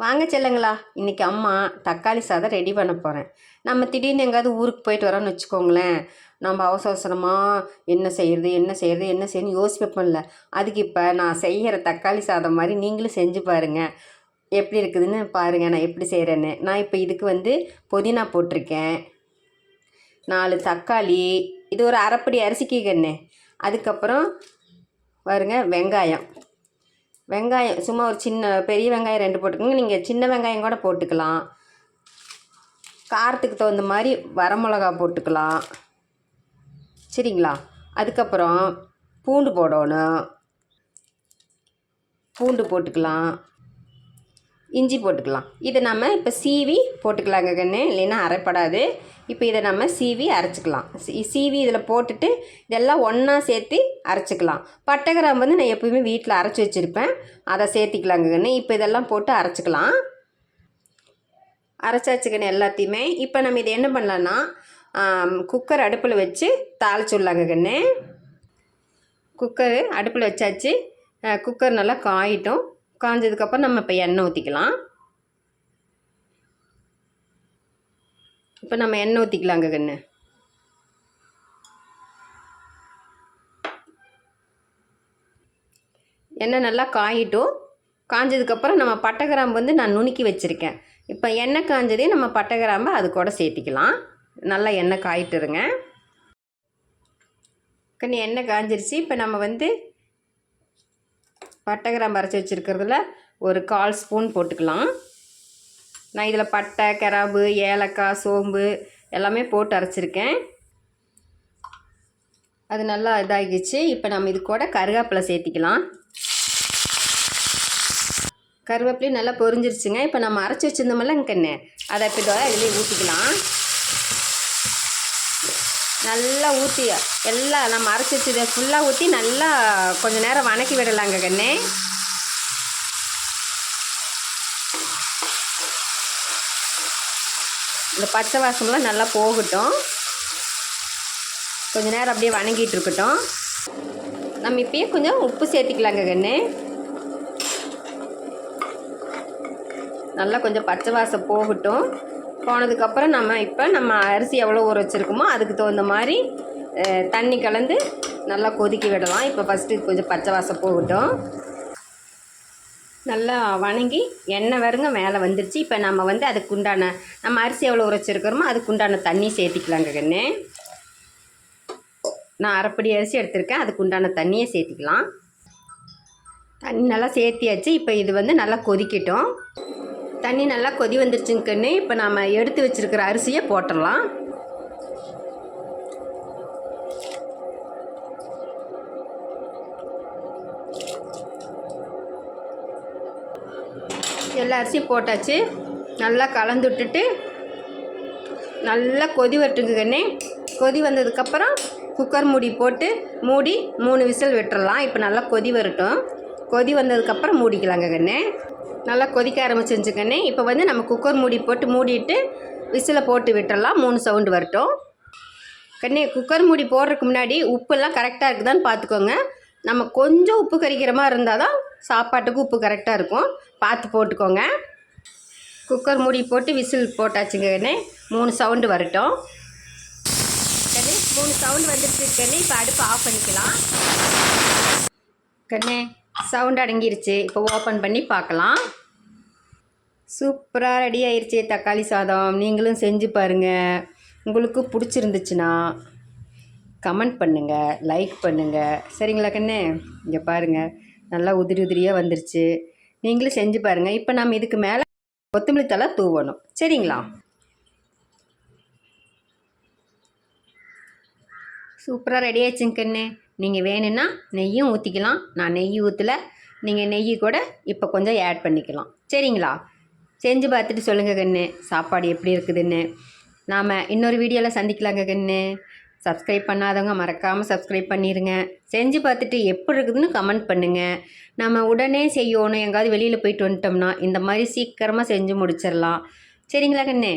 வாங்க செல்லுங்களா இன்றைக்கி அம்மா தக்காளி சாதம் ரெடி பண்ண போகிறேன் நம்ம திடீர்னு எங்கேயாவது ஊருக்கு போயிட்டு வரோம்னு வச்சுக்கோங்களேன். நம்ம அவசர அவசரமாக என்ன செய்கிறது என்ன செய்கிறது என்ன செய்யணும் யோசிப்போம்ல அதுக்கு இப்போ நான் செய்கிற தக்காளி சாதம் மாதிரி நீங்களும் செஞ்சு பாருங்கள் எப்படி இருக்குதுன்னு பாருங்கள் நான் எப்படி செய்கிறேன்னு நான் இப்போ இதுக்கு வந்து புதினா போட்டிருக்கேன். நாலு தக்காளி இது ஒரு அரைப்படி அரிசிக்கு கண்ணு. அதுக்கப்புறம் பாருங்கள் வெங்காயம். வெங்காயம் சும்மா ஒரு சின்ன பெரிய வெங்காயம் ரெண்டு போட்டுக்கோங்க. நீங்கள் சின்ன வெங்காயம் கூட போட்டுக்கலாம். காரத்துக்கு தகுந்த மாதிரி வரமிளகா போட்டுக்கலாம். சரிங்களா? அதுக்கப்புறம் பூண்டு போடணும். பூண்டு போட்டுக்கலாம். இஞ்சி போட்டுக்கலாம். இதை நம்ம இப்போ சீவி போட்டுக்கலாங்க கண்ணு. இல்லைன்னா அரைப்படாது. இப்போ இதை நம்ம சீவி அரைச்சிக்கலாம். சீவி இதில் போட்டுட்டு இதெல்லாம் ஒன்றா சேர்த்து அரைச்சிக்கலாம். பட்டை கிராம்பு வந்து நான் எப்போயுமே வீட்டில் அரைச்சி வச்சுருப்பேன். அதை சேர்த்திக்கலாங்க கண்ணு. இப்போ இதெல்லாம் போட்டு அரைச்சிக்கலாம். அரைச்சாச்சுக்கணும் எல்லாத்தையுமே. இப்போ நம்ம இதை என்ன பண்ணலான்னா குக்கர் அடுப்பில் வச்சு தாளிச்சுடலாங்க கண்ணு. குக்கரு அடுப்பில் வச்சாச்சு. குக்கர் நல்லா காயிட்டும். காஞ்சதுக்கப்புறம் நம்ம இப்போ எண்ணெய் ஊற்றிக்கலாம் இப்போ நம்ம எண்ணெய் ஊற்றிக்கலாங்க கண்ணு எண்ணெய் நல்லா காயிட்டும். காஞ்சதுக்கப்புறம் நம்ம பட்டை கிராம்பு வந்து நான் நுணுக்கி வச்சுருக்கேன். இப்போ எண்ணெய் காஞ்சதே நம்ம பட்டை கிராம்பை அது கூட சேர்த்திக்கலாம். நல்லா எண்ணெய் காயிட்டுருங்க. கண்ணு எண்ணெய் காஞ்சிருச்சு. இப்போ நம்ம வந்து பட்டை கிராம்பு அரைச்சி வச்சுருக்கிறதுல ஒரு கால் ஸ்பூன் போட்டுக்கலாம். நான் இதில் பட்டை கிராம்பு ஏலக்காய் சோம்பு எல்லாமே போட்டு அரைச்சிருக்கேன். அது நல்லா இதாகிடுச்சு. இப்போ நம்ம இது கூட கருவேப்பிலை சேர்த்திக்கலாம். கருவேப்பிலையும் நல்லா பொரிஞ்சிருச்சுங்க. இப்போ நம்ம அரைச்சி வச்சுருந்தோம்ல கண்ணு அதை இப்போ இதோட இதுலேயே ஊற்றிக்கலாம் நல்லா ஊற்றி எல்லாம் நம்ம அரைச்சி வச்சதை ஃபுல்லாக ஊற்றி நல்லா கொஞ்சம் நேரம் வணக்கி விடலாங்க கண்ணே. இந்த பச்சை வாசம்லாம் நல்லா போகட்டும். கொஞ்சம் நேரம் அப்படியே வணங்கிட்டு இருக்கட்டும். நம்ம இப்பயே கொஞ்சம் உப்பு சேர்த்திக்கலாங்க கண்ணு. நல்லா கொஞ்சம் பச்சை வாசம் போகட்டும். போனதுக்கப்புறம் நம்ம இப்போ நம்ம அரிசி எவ்வளோ ஊற வச்சுருக்கோமோ அதுக்கு தகுந்த மாதிரி தண்ணி கலந்து நல்லா கொதிக்க விடலாம். இப்போ ஃபஸ்ட்டு கொஞ்சம் பச்சை வாசம் போகட்டும். நல்லா வணங்கி எண்ணெய் வருங்க மேலே வந்துருச்சு. இப்போ நம்ம வந்து அதுக்கு உண்டான நம்ம அரிசி எவ்வளோ ஊற அதுக்கு உண்டான தண்ணி சேர்த்திக்கலாங்க கண்ணு. நான் அரைப்படி அரிசி எடுத்திருக்கேன். அதுக்கு உண்டான தண்ணியை சேர்த்திக்கலாம். தண்ணி நல்லா சேர்த்தியாச்சு. இப்போ இது வந்து நல்லா கொதிக்கட்டும். தண்ணி நல்லா கொதி வந்துருச்சுங்கன்னு இப்போ நாம் எடுத்து வச்சிருக்கிற அரிசியை போட்டுடலாம். எல்லா அரிசியும் போட்டாச்சு. நல்லா கலந்து விட்டுட்டு நல்லா கொதி வரட்டுங்க கண்ணே. கொதி வந்ததுக்கப்புறம் குக்கர் மூடி போட்டு மூடி மூணு விசில் விட்டுறலாம். இப்போ நல்லா கொதி வரட்டும். கொதி வந்ததுக்கப்புறம் மூடிக்கலாங்க கண்ணே. நல்லா கொதிக்க ஆரம்பிச்சிருச்சுக்கண்ணே இப்போ வந்து நம்ம குக்கர் மூடி போட்டு மூடிட்டு விசிலை போட்டு விட்டுறலாம். மூணு சவுண்டு வரட்டும். கண்ணே குக்கர் மூடி போடுறதுக்கு முன்னாடி உப்பெல்லாம் கரெக்டாக இருக்குதான்னு பார்த்துக்கோங்க. நம்ம கொஞ்சம் உப்பு கறிக்கிற மாதிரி இருந்தால் தான் சாப்பாட்டுக்கு உப்பு கரெக்டாக இருக்கும். பார்த்து போட்டுக்கோங்க. குக்கர் மூடி போட்டு விசில் போட்டாச்சுங்க கண்ணே மூணு சவுண்டு வரட்டும். கண்ணே மூணு சவுண்டு வந்துருச்சு கண்ணே. இப்போ அடுப்பு ஆஃப் பண்ணிக்கலாம். கண்ணே சவுண்ட் அடங்கிருச்சு. இப்போ ஓப்பன் பண்ணி பார்க்கலாம். சூப்பராக ரெடி ஆயிடுச்சு தக்காளி சாதம். நீங்களும் செஞ்சு பாருங்கள் உங்களுக்கு பிடிச்சிருந்துச்சுன்னா கமெண்ட் பண்ணுங்கள் லைக் பண்ணுங்கள் சரிங்களா கண்ணே? இங்கே பாருங்கள் நல்லா உதிரி உதிரியாக வந்துருச்சு. நீங்களும் செஞ்சு பாருங்கள் இப்போ நம்ம இதுக்கு மேலே கொத்தமல்லி தலை தூவணும். சரிங்களா? சூப்பராக ரெடி ஆயிடுச்சுங்க கண்ணு. நீங்கள் வேணும்னா நெய்யும் ஊற்றிக்கலாம் நான் நெய் ஊற்றலை நீங்கள் நெய் கூட இப்போ கொஞ்சம் ஆட் பண்ணிக்கலாம். சரிங்களா? செஞ்சு பார்த்துட்டு சொல்லுங்கள் கண்ணு. சாப்பாடு எப்படி இருக்குதுன்னு. நாம் இன்னொரு வீடியோவில் சந்திக்கலாங்க கண்ணு. சப்ஸ்கிரைப் பண்ணாதவங்க மறக்காமல் சப்ஸ்கிரைப் பண்ணிடுங்க செஞ்சு பார்த்துட்டு எப்படி இருக்குதுன்னு கமெண்ட் பண்ணுங்கள் நம்ம உடனே செய்யணும். எங்காவது வெளியில் போயிட்டு வந்துட்டோம்னா இந்த மாதிரி சீக்கிரமாக செஞ்சு முடிச்சிடலாம் சரிங்களா கண்ணு?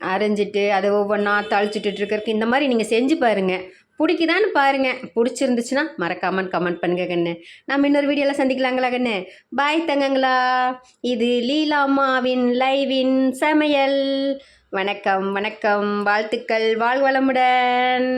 அரைஞ்சிட்டு அதை ஒவ்வொன்றா தாளிச்சுட்டு இருக்கிறதுக்கு இந்த மாதிரி நீங்கள் செஞ்சு பாருங்கள் பிடிக்குதான்னு பாருங்கள் பிடிச்சிருந்துச்சுன்னா மறக்காமல் கமெண்ட் பண்ணுங்க கண்ணு. நம்ம இன்னொரு வீடியோவில் சந்திக்கலாங்களா கண்ணு? பாய் தங்கங்களா. இது லீலாமாவின் லைவின் சமையல். வணக்கம் வணக்கம். வாழ்த்துக்கள். வாழ்வளமுடன்